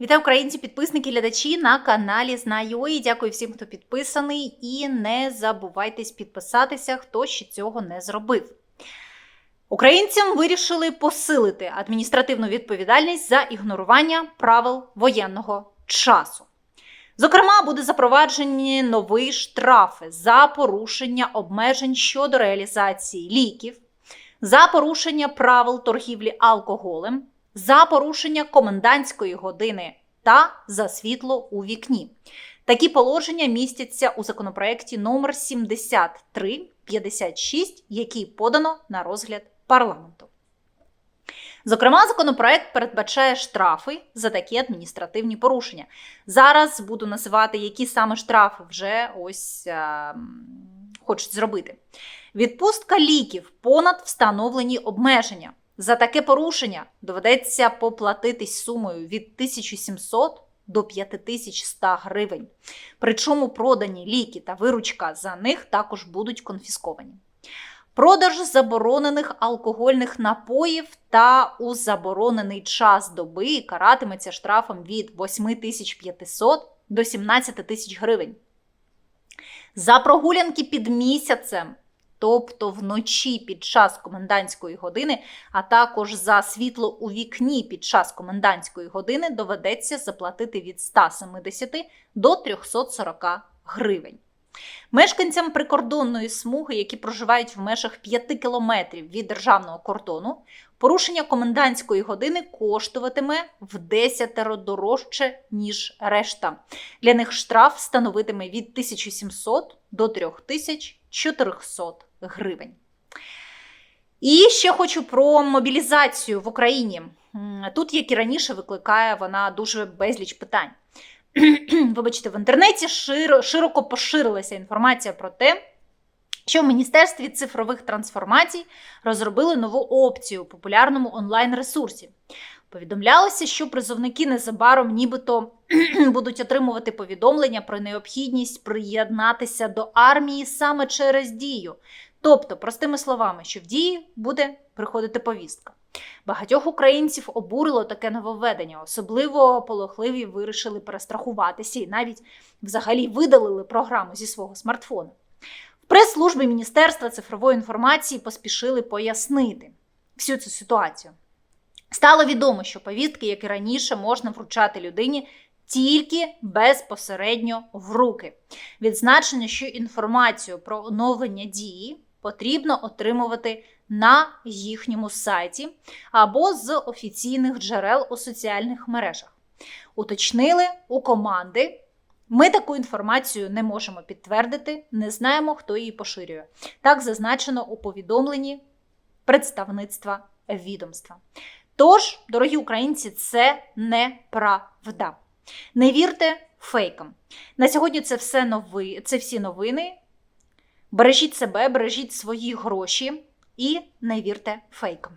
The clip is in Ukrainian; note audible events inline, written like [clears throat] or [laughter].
Вітаю українці, підписники, глядачі на каналі Знайої. Дякую всім, хто підписаний, і не забувайтесь підписатися, хто ще цього не зробив. Українцям вирішили посилити адміністративну відповідальність за ігнорування правил воєнного часу. Зокрема, буде запроваджені нові штрафи за порушення обмежень щодо реалізації ліків, за порушення правил торгівлі алкоголем, за порушення комендантської години та за світло у вікні. Такі положення містяться у законопроекті номер 7356, який подано на розгляд парламенту. Зокрема, законопроект передбачає штрафи за такі адміністративні порушення. Зараз буду називати, які саме штрафи вже ось а, хочуть зробити. Відпустка ліків понад встановлені обмеження. За таке порушення доведеться поплатитись сумою від 1700 до 5100 гривень. Причому продані ліки та виручка за них також будуть конфісковані. Продаж заборонених алкогольних напоїв та у заборонений час доби каратиметься штрафом від 8500 до 17 тисяч гривень. За прогулянки під місяцем, тобто вночі під час комендантської години, а також за світло у вікні під час комендантської години доведеться заплатити від 170 до 340 гривень. Мешканцям прикордонної смуги, які проживають в межах 5 кілометрів від державного кордону, порушення комендантської години коштуватиме в 10 дорожче, ніж решта. Для них штраф становитиме від 1700 до 3400 гривень. І ще хочу про мобілізацію в Україні. Тут, як і раніше, викликає вона дуже безліч питань. [clears throat] Вибачте, в інтернеті широ, широко поширилася інформація про те, що в Міністерстві цифрових трансформацій розробили нову опцію у популярному онлайн-ресурсі. Повідомлялося, що призовники незабаром нібито [clears throat] будуть отримувати повідомлення про необхідність приєднатися до армії саме через дію. Тобто, простими словами, що в дії буде приходити повістка. Багатьох українців обурило таке нововведення, особливо полохливі вирішили перестрахуватися і навіть взагалі видалили програму зі свого смартфона. В прес-службі Міністерства цифрової інформації поспішили пояснити всю цю ситуацію. Стало відомо, що повістки, як і раніше, можна вручати людині тільки безпосередньо в руки. Відзначення, що інформацію про оновлення дії потрібно отримувати на їхньому сайті або з офіційних джерел у соціальних мережах. Уточнили у команди. Ми таку інформацію не можемо підтвердити, не знаємо, хто її поширює. Так зазначено у повідомленні представництва відомства. Тож, дорогі українці, це неправда. Не вірте фейкам. На сьогодні це все нови, це всі новини. Бережіть себе, бережіть свої гроші і не вірте фейкам.